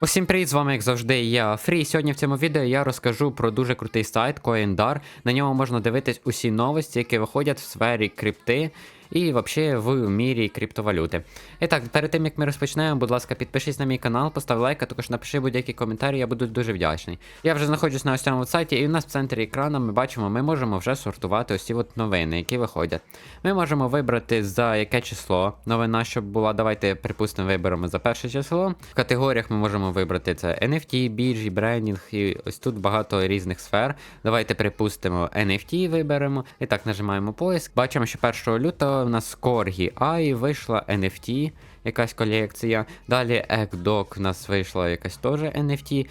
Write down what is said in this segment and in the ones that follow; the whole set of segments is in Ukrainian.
Усім привіт, з вами, як завжди, я Фрі. Сьогодні в цьому відео я розкажу про дуже крутий сайт CoinDar. На ньому можна дивитись усі новості, які виходять в сфері крипти і взагалі в мірі криптовалюти. І так, перед тим як ми розпочнемо, будь ласка, підпишись на мій канал, постав лайк, а також напиши будь-які коментарі, я буду дуже вдячний. Я вже знаходжусь на ось цьому сайті, і у нас в центрі екрану ми бачимо, ми можемо вже сортувати ось ці от новини, які виходять. Ми можемо вибрати за яке число новина, щоб була. Давайте, припустимо, виберемо за перше число. В категоріях ми можемо вибрати це NFT, біржі, брендінг, і ось тут багато різних сфер. Давайте припустимо NFT виберемо. І так нажимаємо поиск. Бачимо, що 1 лютого в нас Corgi Ай вийшла NFT. Якась колекція. Далі Екдок в нас вийшла якась теж NFT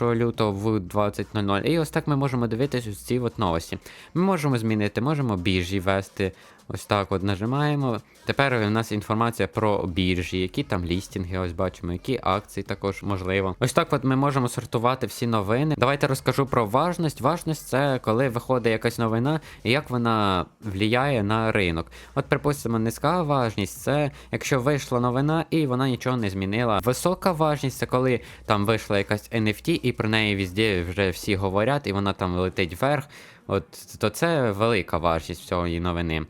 1 лютого в 20.00. І ось так ми можемо дивитись ось ці от новості. Ми можемо змінити, можемо біржі вести. Ось так от нажимаємо. Тепер у нас інформація про біржі, які там лістінги, ось бачимо, які акції також можливо. Ось так от ми можемо сортувати всі новини. Давайте розкажу про важність. Важність це коли виходить якась новина і як вона впливає на ринок. От, припустимо, низька важність це якщо вийшла новина і вона нічого не змінила. Висока важність це коли там вийшла якась NFT, і про неї везде вже всі говорять, і вона там летить вверх. От то це велика важність цієї новини.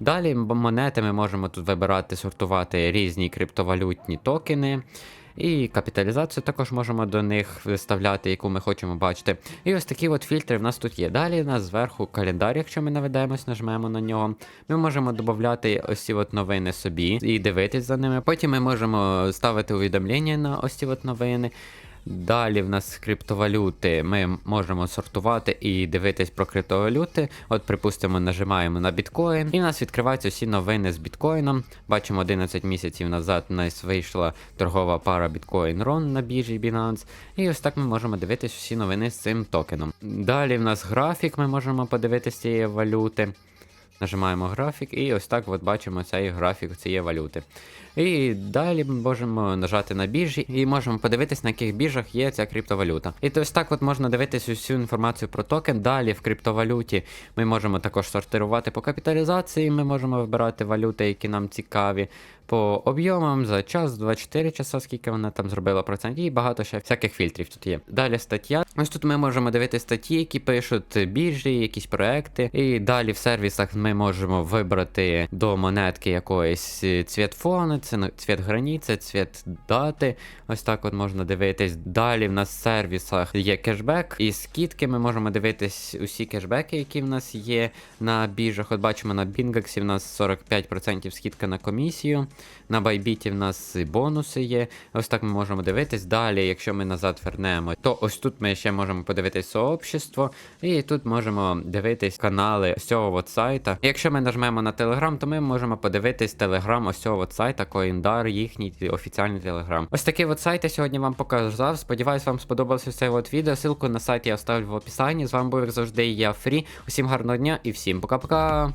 Далі монети ми можемо тут вибирати, сортувати різні криптовалютні токени. І капіталізацію також можемо до них виставляти, яку ми хочемо бачити. І ось такі от фільтри в нас тут є. Далі у нас зверху календар, якщо ми наведемось, нажмемо на нього. Ми можемо додати ось ці от новини собі і дивитись за ними. Потім ми можемо ставити увідомлення на ось ці от новини. Далі в нас криптовалюти. Ми можемо сортувати і дивитись про криптовалюти. От, припустимо, нажимаємо на біткоін, і в нас відкриваються всі новини з біткоїном. Бачимо, 11 місяців назад у нас вийшла торгова пара біткоін Рон на біржі Binance. І ось так ми можемо дивитись всі новини з цим токеном. Далі в нас графік, ми можемо подивитись цієї валюти. Нажимаємо графік, і ось так от бачимо цей графік цієї валюти. І далі ми можемо нажати на біржі і можемо подивитись, на яких біржах є ця криптовалюта. І ось так от можна дивитись усю інформацію про токен. Далі в криптовалюті ми можемо також сортирувати по капіталізації, ми можемо вибирати валюти, які нам цікаві. По об'ємам за час, 24 часа, скільки вона там зробила процентів, і багато ще всяких фільтрів тут є. Далі стаття. Ось тут ми можемо дивити статті, які пишуть біржі, якісь проекти. І далі в сервісах ми можемо вибрати до монетки якоїсь цвіт фону, ну, цвіт границі, цвіт дати. Ось так от можна дивитись. Далі в нас в сервісах є кешбек. І скидки ми можемо дивитись усі кешбеки, які в нас є на біржах. От бачимо на Bingax в нас 45% скидка на комісію. На Bybit в нас бонуси є. Ось так ми можемо дивитись. Далі, якщо ми назад вернемо, то ось тут ми ще можемо подивитись сообщество. І тут можемо дивитись канали з цього от сайта. Якщо ми нажмемо на Telegram, то ми можемо подивитись Telegram ось цього от сайта, CoinDar, їхній офіціальний Telegram. Ось такий от сайт я сьогодні вам показав. Сподіваюсь, вам сподобалося це от відео. Ссылку на сайт я оставлю в описанні. З вами був як завжди я Фрі. Усім гарного дня і всім пока-пока.